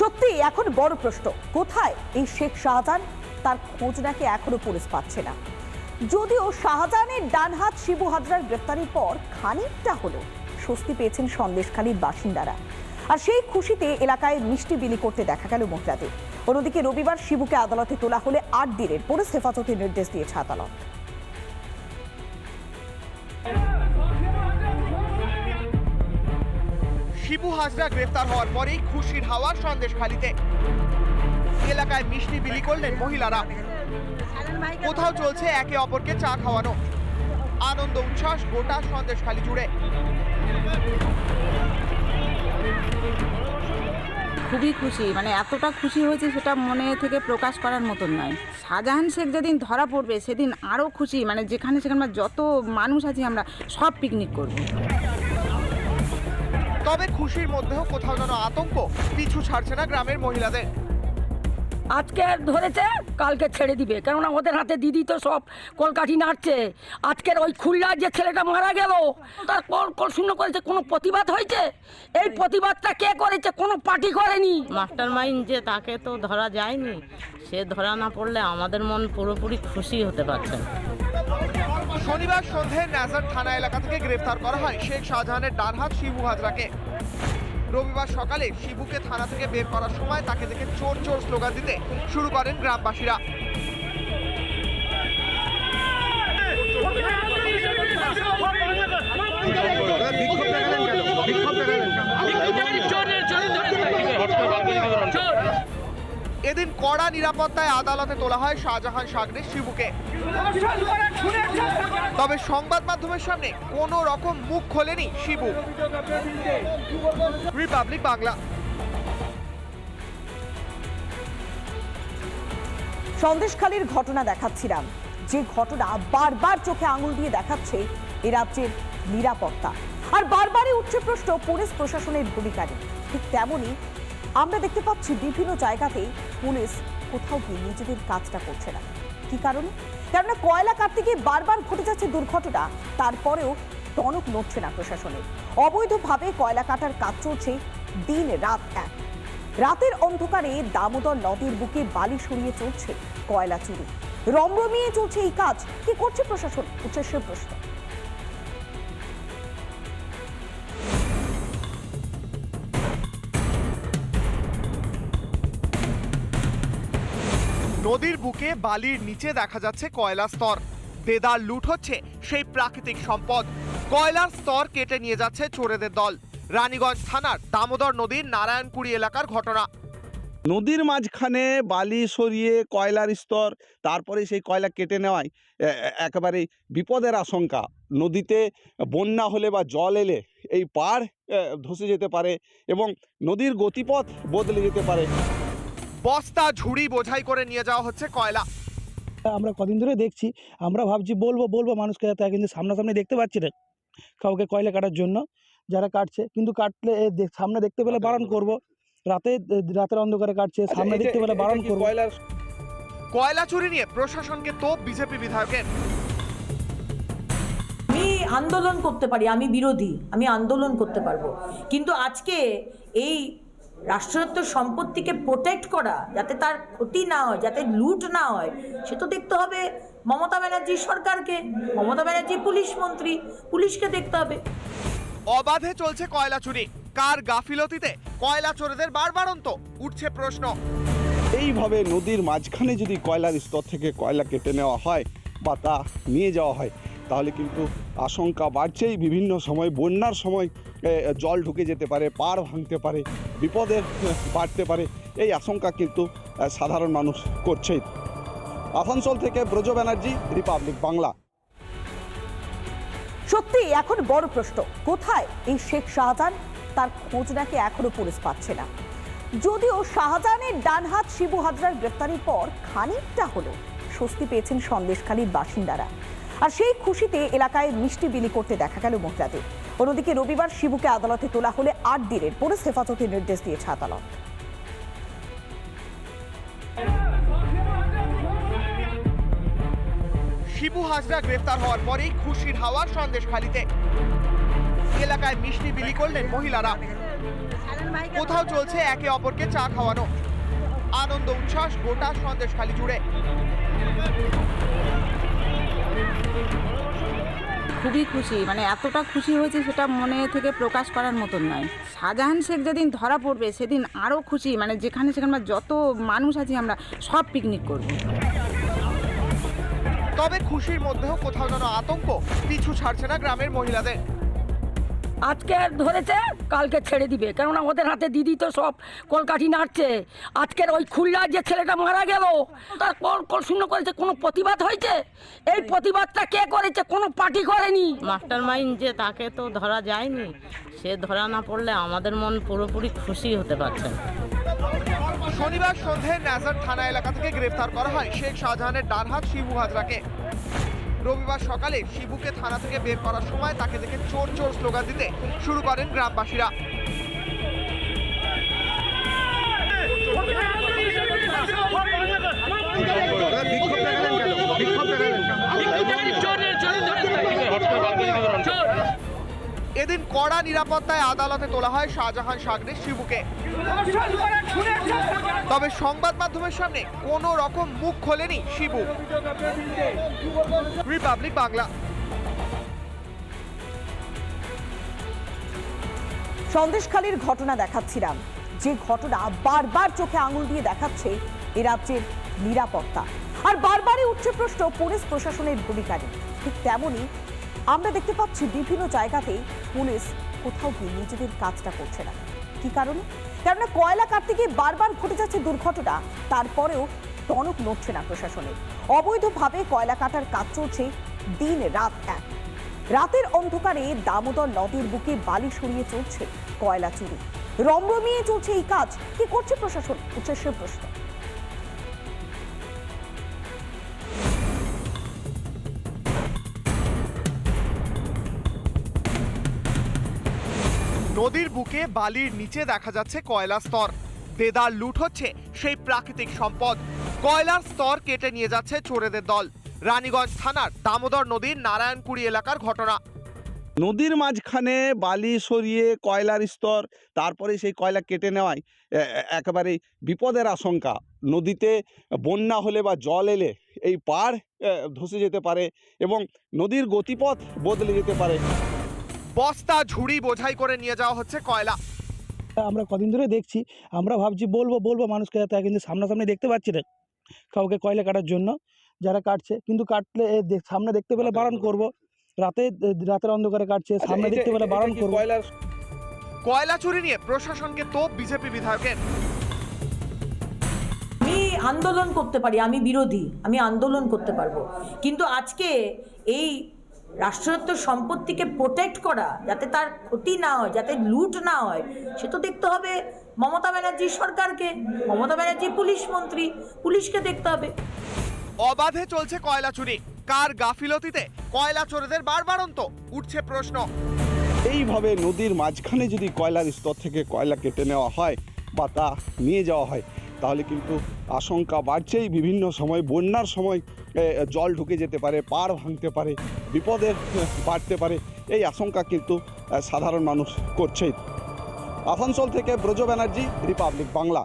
সত্যি, এখন বড় প্রশ্ন, কোথায় এই শেখ শাহজাহান? তার খোঁজ নাকি এখনও পুলিশ পাচ্ছে না। যদিও শাহজাহানের ডান হাত শিবু হাজরার গ্রেফতারির পর খানিকটা হলো স্বস্তি পেয়েছেন সন্দেশখালীর বাসিন্দারা। আর সেই খুশিতে এলাকায় মিষ্টি বিলি করতে দেখা গেল মহিলাদের। অন্যদিকে রবিবার শিবুকে আদালতে তোলা হলে আট দিনের পুলিশ হেফাজতের নির্দেশ দিয়েছে আদালত। শিবু হাজরা গ্রেফতার হওয়ার পরেই খুশির হাওয়ার সন্দেশখালিতে। এলাকায় মিষ্টি বিলি করলেন মহিলারা। কোথাও চলছে একে অপরকে চা খাওয়ানো। আনন্দ, উচ্ছ্বাস গোটা সন্দেশখালি জুড়ে। খুবই খুশি মানে এতটা খুশি হয়েছে সেটা মনে থেকে প্রকাশ করার মতন নয়। শাহজাহান শেখ যেদিন ধরা পড়বে, সেদিন আরও খুশি মানে যেখানে সেখানে যত মানুষ আছি আমরা সব পিকনিক করব। তবে খুশির মধ্যেও কোথাও যেন আতঙ্ক পিছু ছাড়ছে না গ্রামের মহিলাদের। আজকে ধরেছে কালকে ছেড়ে দিবে। কেননা ওদের হাতে দিদি তো সব কলকাঠি নাড়ছে। আজকের ওই খুলনার যে ছেলেটা মারা গেল তার কল কল শূন্য করেছে কোনো প্রতিবাদ হয়েছে? এই প্রতিবাদটা কে করেছে? কোনো পার্টি করেনি? মাস্টার মাইন্ড যে তাকে তো ধরা যায়নি সে ধরা না পড়লে আমাদের মন পুরোপুরি খুশি হতে পারছে না। শনিবার সন্ধ্যায় নাজার থানা এলাকা থেকে গ্রেফতার করা হয় শেখ শাহজাহানের ডানহাত শিবু হাজরাকে। রবিবার সকালে শিবুকে থানা থেকে বের করার সময় তাকে দেখে চোর চোর স্লোগান দিতে শুরু করেন গ্রামবাসীরা। এদিন কড়া নিরাপত্তায় আদালতে তোলা হয় শাহজাহান সাগরের শিবুকে। তবে সংবাদ মাধ্যমের সামনে কোনো রকম মুখ খোলেনি শিবু। রিপাবলিক বাংলা। সন্দেশখালীর ঘটনা দেখাচ্ছিলাম যে ঘটনা বারবার চোখে আঙুল দিয়ে দেখাচ্ছে এ রাজ্যের নিরাপত্তা। আর বারবারই উঠছে প্রশ্ন, পুলিশ প্রশাসনের ভূমিকা নিয়ে। ঠিক তেমনই আমরা দেখতে পাচ্ছি বিভিন্ন জায়গাতেই পুলিশ কোথাও গিয়ে নিজেদের কাজটা করছে না। কি কারণে? কেননা কয়লা কাটতে গিয়ে বারবার ঘটে যাচ্ছে দুর্ঘটনা, তারপরেও টনক নড়ছে না প্রশাসনের। অবৈধভাবে কয়লা কাটার কাজ চলছে দিন রাত এক। রাতের অন্ধকারে দামোদর নদীর বুকে বালি সরিয়ে চলছে কয়লা চুরি। রমরমিয়ে চলছে এই কাজ। কি করছে প্রশাসন? উঠছে প্রশ্ন। নদীর বুকে বালির নিচে দেখা যাচ্ছে কয়লা স্তর। দেদার লুট হচ্ছে সেই প্রাকৃতিক সম্পদ। কয়লার স্তর কেটে নিয়ে যাচ্ছে চোরেদের দল। রানীগঞ্জ থানার দামোদর নদীর নারায়ণপুরি এলাকার ঘটনা। নদীর মাঝখানে বালি সরিয়ে কয়লার স্তর, তারপরে সেই কয়লা কেটে নেওয়ায় একেবারে বিপদের আশঙ্কা। নদীতে বন্যা হলে বা জল এলে এই পাড় ধসে যেতে পারে এবং নদীর গতিপথ বদলে যেতে পারে। বস্তা ঝুড়ি বোঝাই করে নিয়ে যাওয়া হচ্ছে কয়লা। আমরা কদিন ধরে দেখছি আমরা ভাবছি বলব বলব মানুষকে তা কিন্তু সামনাসামনি দেখতে পাচ্ছি না কাউকে কয়লা কাটার জন্য যারা কাটছে। কিন্তু কাটলে সামনে দেখতে পেলে বারণ করব রাতে রাতের অন্ধকারে কাটছে সামনে আচ্ছা, দেখতে পেলে বারণ করব। কয়লার কয়লা চুরি নিয়ে প্রশাসনকে তোপ বিজেপি বিধায়কের। আমি আন্দোলন করতে পারি আমি বিরোধী আমি আন্দোলন করতে পারব। কিন্তু আজকে এই রাষ্ট্রায়ত্ত সম্পত্তিকে প্রোটেক্ট করা যাতে তার ক্ষতি না হয় যাতে লুট না হয় সে তো দেখতে হবে মমতা ব্যানার্জি সরকারকে মমতা ব্যানার্জি পুলিশ মন্ত্রী পুলিশকে দেখতে হবে। অবাধে চলছে কয়লা চুরি। কার গাফিলতিতে? কয়লা চোরেদের বারবারন্ত উঠছে প্রশ্ন। এইভাবে নদীর মাঝখানে যদি কয়লার স্তর থেকে কয়লা কেটে নেওয়া হয় বা তা নিয়ে যাওয়া হয় তাহলে কিন্তু আশঙ্কা বাড়ছেই। বিভিন্ন সময় বন্যার সময় জল ঢুকে যেতে পারে পার ভাঙতে পারে। বিপদের বাড়তে পারে, এই আশঙ্কা কিন্তু সাধারণ মানুষ করছেই। আসানসোল থেকে ব্রজ ব্যানার্জি, রিপাবলিক বাংলা। সত্যি, এখন বড় প্রশ্ন, কোথায় এই শেখ শাহজাহান? তার খোঁজ নাকি এখনও পুলিশ পাচ্ছে না। যদিও শাহজাহানের ডান হাত শিবু হাজরার গ্রেফতারির পর খানিকটা হলো, স্বস্তি পেয়েছেন সন্দেশখালীর বাসিন্দারা। আর সেই খুশিতে এলাকায় মিষ্টি বিলি করতে দেখা গেল মহিলাদের। অন্যদিকে রবিবার শিবুকে আদালতে তোলা হলে আট দিনের পুলিশ হেফাজতের নির্দেশ দিয়েছে আদালত। শিবু হাজরা গ্রেফতার হওয়ার পরেই খুশির হাওয়ার সন্দেশখালিতে এলাকায় মিষ্টি বিলি করলেন মহিলারা। কোথাও চলছে একে অপরকে চা খাওয়ানো। আনন্দ, উচ্ছ্বাস, গোটা সন্দেশখালি জুড়ে। খুবই খুশি মানে এতটা খুশি হয়েছে সেটা মনে থেকে প্রকাশ করার মতন নয়। শাহজাহান শেখ যেদিন ধরা পড়বে সেদিন আরও খুশি মানে যেখানে সেখানে যত মানুষ আছি আমরা সব পিকনিক করব। তবে খুশির মধ্যেও কোথাও যেন আতঙ্ক, পিছু ছাড়ছে না গ্রামের মহিলাদের। আজকে ধরেছে কালকে ছেড়ে দিবে। কেননা ওদের হাতে দিদি তো সব কলকাঠি নাড়ছে। আজকের ওই খুলনার যে ছেলেটা মারা গেল তার কল কল শূন্য করেছে কোনো প্রতিবাদ হয়েছে? এই প্রতিবাদটা কে করেছে কোনো পার্টি করেনি? মাস্টার মাইন্ড যে তাকে তো ধরা যায়নি সে ধরা না পড়লে আমাদের মন পুরোপুরি খুশি হতে পারছে শনিবার সন্ধ্যায় নাজার থানা এলাকা থেকে গ্রেফতার করা হয় শেখ শাহজাহানের ডানহাত শিবু হাজরাকে। রবিবার সকালে শিবুকে থানা থেকে বের করার সময় তাকে দেখে চোর চোর স্লোগান দিতে শুরু করেন গ্রামবাসীরা। এদিন কড়া নিরাপত্তায় আদালতে তোলা হয় শাহজাহান সাগরের শিবুকে। তবে সংবাদ মাধ্যমের সামনে কোনো রকম মুখ খোলেনি শিবু। রিপাবলিক বাংলা। সন্দেশখালীর ঘটনা দেখাচ্ছিলাম যে ঘটনা বারবার চোখে আঙুল দিয়ে দেখাচ্ছে এ রাজ্যের নিরাপত্তা। আর বারবারই উঠছে প্রশ্ন, পুলিশ প্রশাসনের ভূমিকা নিয়ে। ঠিক তেমনই আমরা দেখতে পাচ্ছি বিভিন্ন জায়গাতেই পুলিশ কোথাও গিয়ে নিজেদের কাজটা করছে না। কি কারণে? কেননা কয়লা কাটতে গিয়ে বারবার ঘটে যাচ্ছে দুর্ঘটনা, তারপরেও টনক নড়ছে না প্রশাসনের অবৈধভাবে কয়লা কাটার কাজ চলছে দিন রাত এক। রাতের অন্ধকারে দামোদর নদীর বুকে বালি সরিয়ে চলছে কয়লা চুরি। রমরমিয়ে চলছে এই কাজ। কি করছে প্রশাসন? উঠছে প্রশ্ন। নদীর বুকে বালির নিচে দেখা যাচ্ছে কয়লা স্তর। বেদার লুট হচ্ছে সেই প্রাকৃতিক সম্পদ। কয়লার স্তর কেটে নিয়ে যাচ্ছে চোরেদের দল। রানীগঞ্জ থানার দামোদর নদীর নারায়ণকুড়ি এলাকার ঘটনা। নদীর মাঝখানে বালি সরিয়ে কয়লার স্তর, তারপরে সেই কয়লা কেটে নেওয়ায় একেবারে বিপদের আশঙ্কা। নদীতে বন্যা হলে বা জল এলে এই পাড় ধসে যেতে পারে এবং নদীর গতিপথ বদলে যেতে পারে। বস্তা ঝুড়ি বোঝাই করে নিয়ে যাওয়া হচ্ছে কয়লা। আমরা কদিন ধরে দেখছি আমরা ভাবছি বলব বলব মানুষকে তা কিন্তু সামনাসামনি দেখতে পাচ্ছি না কাউকে কয়লা কাটার জন্য যারা কাটছে। কিন্তু কাটলে সামনে দেখতে পেলে বারণ করব। রাতে রাতের অন্ধকারে কাটছে সামনে আচ্ছা, দেখতে এটা- পেলে বারণ করব। কয়লার কয়লা চুরি নিয়ে প্রশাসনকে তোপ বিজেপি বিধায়কের। আমি আন্দোলন করতে পারি আমি বিরোধী আমি আন্দোলন করতে পারব। কিন্তু আজকে এই রাষ্ট্রায়ত্ত সম্পত্তিকে প্রোটেক্ট করা যাতে তার ক্ষতি না হয় যাতে লুট না হয় সে তো দেখতে হবে মমতা ব্যানার্জি সরকারকে মমতা ব্যানার্জি পুলিশ মন্ত্রী পুলিশকে দেখতে হবে। অবাধে চলছে কয়লা চুরি। কার গাফিলতিতে? কয়লা চোরেদের বারবারন্ত উঠছে প্রশ্ন। এইভাবে নদীর মাঝখানে যদি কয়লার স্তর থেকে কয়লা কেটে নেওয়া হয় বা তা নিয়ে যাওয়া হয় তাহলে কিন্তু আশঙ্কা বাড়ছেই। বিভিন্ন সময় বন্যার সময় জল ঢুকে যেতে পারে পার ভাঙতে পারে। বিপদের বাড়তে পারে, এই আশঙ্কা কিন্তু সাধারণ মানুষ করছেই। আসানসোল থেকে ব্রজ ব্যানার্জি, রিপাবলিক বাংলা।